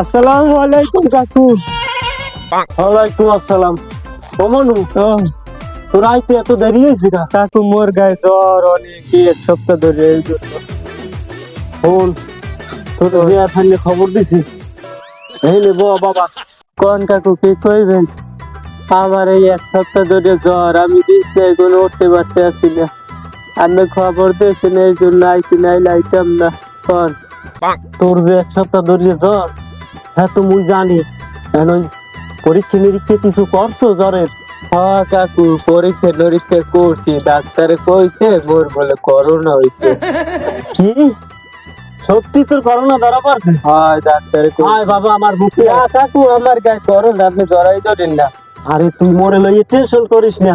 আসসালামু আলাইকুম কাকু। ওয়ালাইকুম আসসালাম। কমনু? ও, তোর আইতে এত দেরি হয়েছে না কাকু মোর গায়ে জ্বর অনেক এক সপ্তাহ ধরে এই জন্য। ফোন তোর বিয়ার ফাইলে খবর দিছি এই নে বাবা। কোন কাকু কি কইবেন? আমার এই এক সপ্তাহ ধরে জ্বর আমি বিছনায় কোনো উঠতে পারতে আছি না। আমি খবর দিয়েছেন এই জন্য আইসি নাই লাইতাম না। কোন তোর যে এক সপ্তাহ ধরে জ্বর হ্যাঁ তো মুই জানি। এখন পরীক্ষা নিরীক্ষা কিছু করছ জ্বরের হ্যাঁ কাকু পরীক্ষা নিরীক্ষা করছি। ডাক্তারে কইছে মোর বলে করোনা হইছে। কি? সত্যি তোর করোনা ধরা পড়ছে? হয় ডাক্তারে কইছে। বাবা আমার বুকে কাকু আমার গায়ে করোনা আপনি জড়াই ধরেন না। আরে তুই মরে লইয়ে টেনশন করিস না।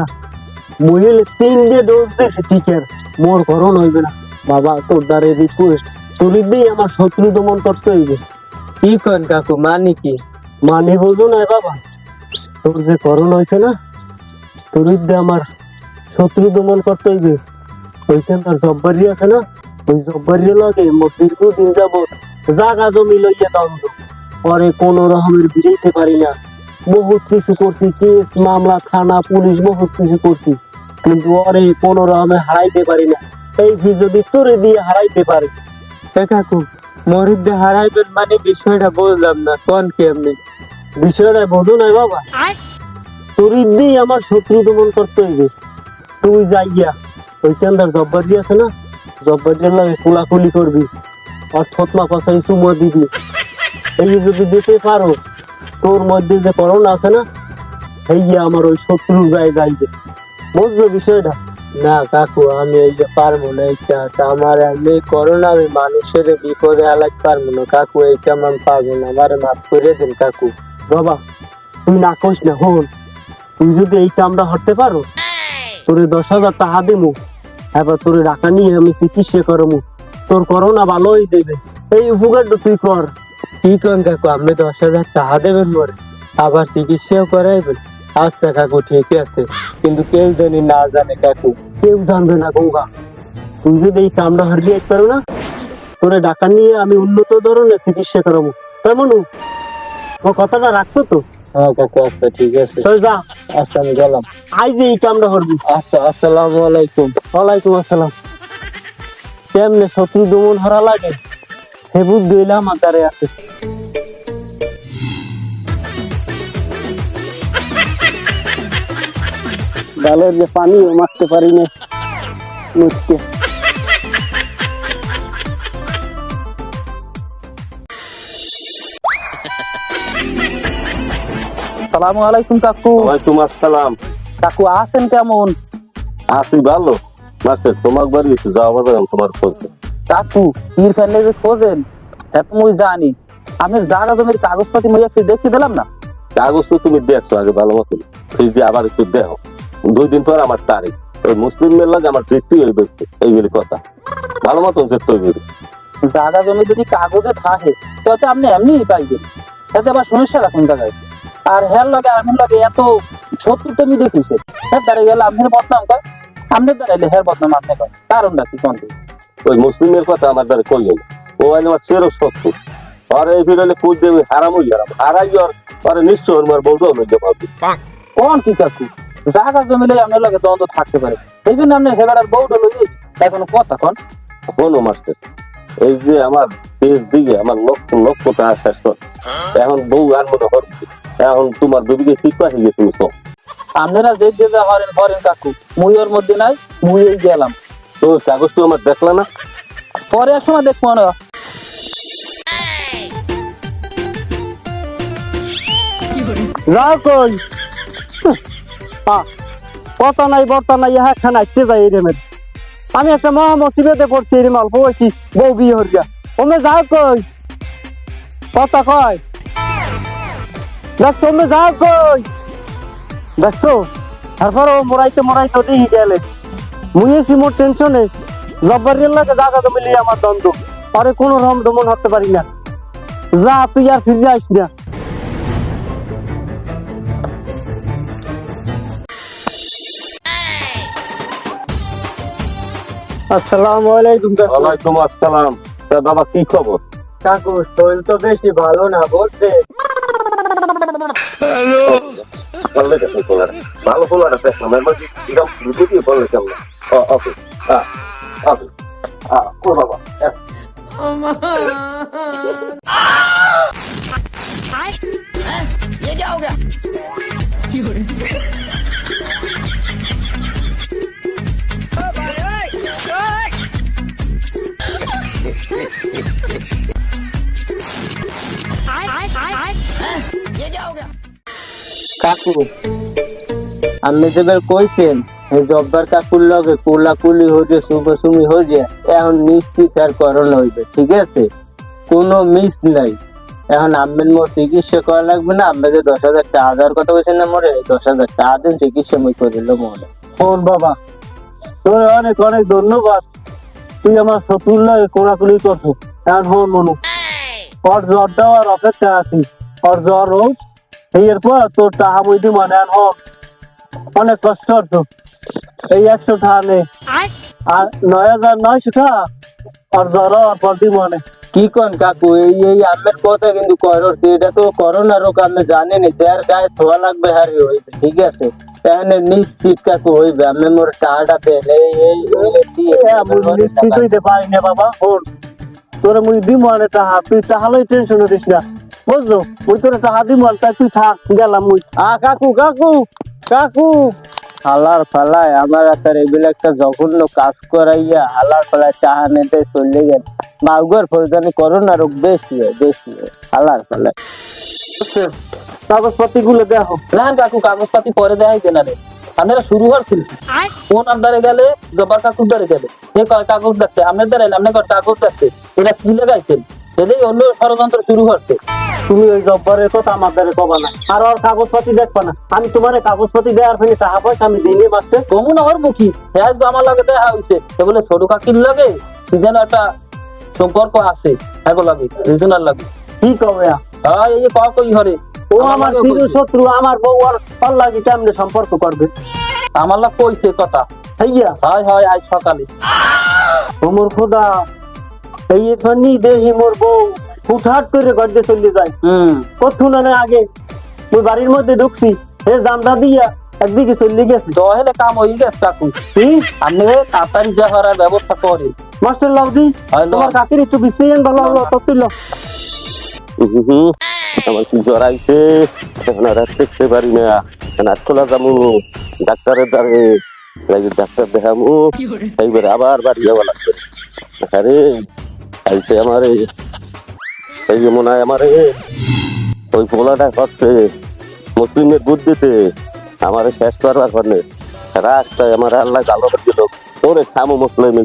মহিলা তিনটে ডোজ দিয়েছে টিকের মোর করোনা হইবে না। বাবা তোর দ্বারে রিকোয়েস্ট তোর দিয়ে আমার শত্রু দমন করতে হইবে। কি কন কাকু মানে কি? মানে না বাবা। তোর যে করোনা হয়েছে না, তোর আমার শত্রু দমন করতে হইবে। ওইখান জব্বারি আছে না? ওই জব্বারির লগে জাগা জমি লইয়া পরে কোনো রকমের বিরাইতে পারি না। বহুত কিছু করছি, কেস, মামলা, থানা, পুলিশ, বহুত কিছু করছি। কিন্তু ওরে কোনো রকমে হারাইতে পারি না। এই যদি তোরে দিয়ে হারাইতে পারে। কাকু মরিদে হারাইবেন মানে বিষয়টা বুঝলাম না। কোন কি আপনি? বিষয়টা বোঝো না বাবা। তোর দিয়ে আমার শত্রু দমন করতে হইবে। তুই যাইয়া ওইখান তার জব্বারি আছে না? জব্বারির লাগে কুলাকুলি করবি। আর থতমা পাশাই চুমো দিবি। এই যদি দিতে পারো তোর মধ্যে যে করোনা আছে না হেইয়া আমার ওই শত্রুর গায়ে যাইবে বুঝছ বিষয়টা? না কাকু, আমি এই যে পারব না, এইটা আমার এমনি করোনা, আমি মানুষের বিপদে আলাক পারব না। কাকু, এইটা আমি পারব না, আমার মাফ করে দিন কাকু। বাবা তুই না কইস না, হন, তুই যদি এইটা আমরা হতে পারো, তোরে দশ হাজার টাকা দেবো এবার তোরে টাকা নিয়ে আমি চিকিৎসা করব তোর করোনা ভালো হয়ে দেবে। এই উপকারটা তুই কর। কি কন কাকু, আপনি দশ হাজার টাকা দেবেন মরে, আবার চিকিৎসাও করাইবেন। আচ্ছা কাকু ঠিক আছে। কিন্তু কেউ জানি না জানে কাকু। কেউ জানবে না গঙ্গা। তুই যদি এই কামটা হারিয়ে পারো না তোরে টাকা নিয়ে আমি উন্নত ধরনের চিকিৎসা করাবো। তেমন ও কথাটা রাখছো তো? হ্যাঁ কাকু আচ্ছা ঠিক আছে। তুই যা। আচ্ছা আমি গেলাম। আই যে এই কামটা করবি। আচ্ছা আসসালামু আলাইকুম। ওয়ালাইকুম আসসালাম। কেমনে শত্রু দমন হারা লাগে? হে বুদ্ধি হইলে আমার আছে ডালের যে পানি মারতে পারি না সালামু আলাইকুম কাকু। ওয়ালাইকুম আসসালাম। কাকু আছেন কেমন? আছি ভালো। মাস্টার তোমার বাড়ি এসে যাওয়া যাবে তোমার খোঁজ। কাকু পীর ফ্যান্ডে যে খোঁজেন এত মুই জানি। আমি জায়গা জমির কাগজপাতি মুই একটু দেখে দিলাম না? কাগজ তো তুমি দেখছ আগে ভালো মতো ফ্রিজ দিয়ে আবার একটু দেখো। দুই দিন পর আমার তারিখ। ওই মুসলিমের লাগে আমার তৃপ্তি হইবে এইগুলি কথা। ভালো মতন চেক হইবে জায়গা জমি যদি কাগজে থাকে তাতে আপনি এমনিই পাইবেন। তাতে আবার সমস্যা রাখুন জায়গায়। আর হের লগে আমার লগে এত সত্যি তুমি দেখিছে। হের দ্বারা গেলে আপনার বদনাম কয়? আপনার দ্বারাইলে হের বদনাম আপনি কয়? কারণটা কি কোন ওই মুসলিমের কথা আমার দ্বারা করলে ও আইন আমার চেরো সত্য আর এই ফিরলে পুজ দেবে? হারাম হই হারাম। হারাই আর নিশ্চয় আমার নই যে কোন কি কাকু? জায়গা জমি লই আপনার লগে দ্বন্দ্ব থাকতে পারে। এই জন্য আপনি হেবার বউটা লই এখন কথা কন। শোনো মাস্টার এই যে আমার দেশ দিকে আমার লক্ষ লক্ষ টাকা শেষ কর এখন বউ আর মনে করবে এখন তোমার দুদিকে ঠিক পাশে গিয়ে তুমি সব আপনারা যে যে যা হরেন হরেন কাকু। মুই ওর মধ্যে নাই মুই এই গেলাম। তো কাগজ তো আমার দেখলা না? পরে এক সময় দেখব না। আ, কথা নাই, বর্তা নাই ইহা খানা আইতে যাই রে মেরে। আমি একটা মহা মুসিবতে পড়ছি রে মাল বলছি বউ বিয়ে হরিয়া ওমে যাও কই? কথা কয়। দেখছ ওমে যাও কই? দেখছ? তারপর ও মরাইতে মরাইতে দেখি গেলে। এসি মোর টেনশনে। জব্বারির লাগে জায়গা তো আমার দ্বন্দ্ব। পরে কোনো রকম দমন হতে পারি না। যা, তুই আর ফিরে আসি না। আসসালামু আলাইকুম কাকু। ওয়ালাইকুম আসসালাম তা বাবা কি খবর কাকু শরীর তো বেশি ভালো না বলছে বললে দেখুন পোলার ভালো পোলার দেখলাম এর মধ্যে এরকম দুটি বললে কেমন ওকে হ্যাঁ ওকে ও বাবা ये क्या हो गया কাকু। আপনি যেবার কইছেন এই জব্বার কাকুর লগে কুলাকুলি হয়ে সুমি হয়ে এখন নিশ্চিত আর করণ হইবে ঠিক আছে? কোনো মিস নাই। এখন আমের মোট চিকিৎসা করা লাগবে না আপনাকে দশ হাজার টাকা দেওয়ার কথা বলছেন না মোরে দশ হাজার টাকা দিন চিকিৎসা মই করে দিল মনে ফোন বাবা তোর অনেক অনেক ধন্যবাদ। তুই আমার শত্রুর লাগে কোনাকুলি করছ এখন হন মনু। ওর জ্বর দেওয়ার অপেক্ষা আছিস। ওর জ্বর হোক এরপর তোর টাহা বইদি মানে এখন অনেক কষ্ট হতো এই একশো টাকা নে আর নয় হাজার নয়শো টাকা আর জ্বর হওয়ার মনে কি কন কাকু এই এই আমের কথা কিন্তু করো এটা তো করোনা রোগ আপনি জানেন যার গায়ে ধোয়া লাগবে হারি হইবে ঠিক আছে? তাহলে নিশ্চিত কাকু হইবে আমি মোর টাকাটা দেন এই আমি নিশ্চিত হইতে পারি না বাবা তোরে মুই দিম মানে টাহা তুই টাহালই টেনশন দিস না। বুঝলো মুই তোরে তাই তুই থাক গেলাম মুই আ কাকু কাকু কাকু। হালার ফালায় আমার আতার এগুলো একটা জঘন্য কাজ করাইয়া হালার ফালায় চাহা নিতে চলে গেল। মাউগর ফৌজানি করোনা রোগ বেশি হয় বেশি হয়। হালার ফালায় কাগজপাতি গুলো দেখো। না কাকু কাগজপাতি পরে দেখাই দেনা রে। আপনারা শুরু হওয়ার ছিল কোন আন্দারে গেলে জবার কাকুর দ্বারে গেলে। কাগজ দেখতে আপনার দ্বারা আপনি কাগজ দেখতে এটা কি লাগাইছেন এদের অন্য ষড়যন্ত্র শুরু হচ্ছে তুমি ওই জব্বরের কথা আমার দ্বারা কবা না। আর ওর কাগজপাতি দেখবা না। আমি তোমার কাগজপাতি দেওয়ার ফেলে টাকা পয়সা আমি দিই নি মাস্টার কমু না ওর মুখী হ্যাঁ আমার লাগে দেখা হয়েছে সে বলে ছোট কাকির লাগে যেন একটা সম্পর্ক আছে। হ্যাঁ লাগে দুজনের লাগে। কি কবে হ্যাঁ এই যে কই হরে ও আমার চির শত্রু আমার বউ আর লাগে কেমনে সম্পর্ক করবে? আমার লাগ কইছে কথা। হইয়া। হয় হয় আজ সকালে। ও মোর খোদা। এই এখানি দেহি মোর বউ হুটহাট করে গড়তে চলে যায়। হম। না আগে ওই বাড়ির মধ্যে ঢুকছি হে জামদা দিয়া একদিকে চলে গেছে। দহলে কাম হয়ে গেছে কাকু। কি? আপনি তাড়াতাড়ি যা হওয়ার ব্যবস্থা করেন মাস্টার লাউদি হয়। তোমার কাকির একটু বিশ্রাম ভালো হলো তো তুই লও। হুম, আমার কি জ্বর আইছে? এখন আর দেখতে পারি না। খোলা যাব। ডাক্তারের দ্বারে ডাক্তার দেখামু এইবার আবার বাড়ি যাওয়া লাগবে। আরে আইছে আমার। এই যে মনে হয় আমার। ওই পোলাটা করছে। মুসলিমের বুদ্ধিতে আমার শেষ করবার জন্য। রাস্তায় আমার আল্লাহ গালো দিল। তোরে খামো মুসলিম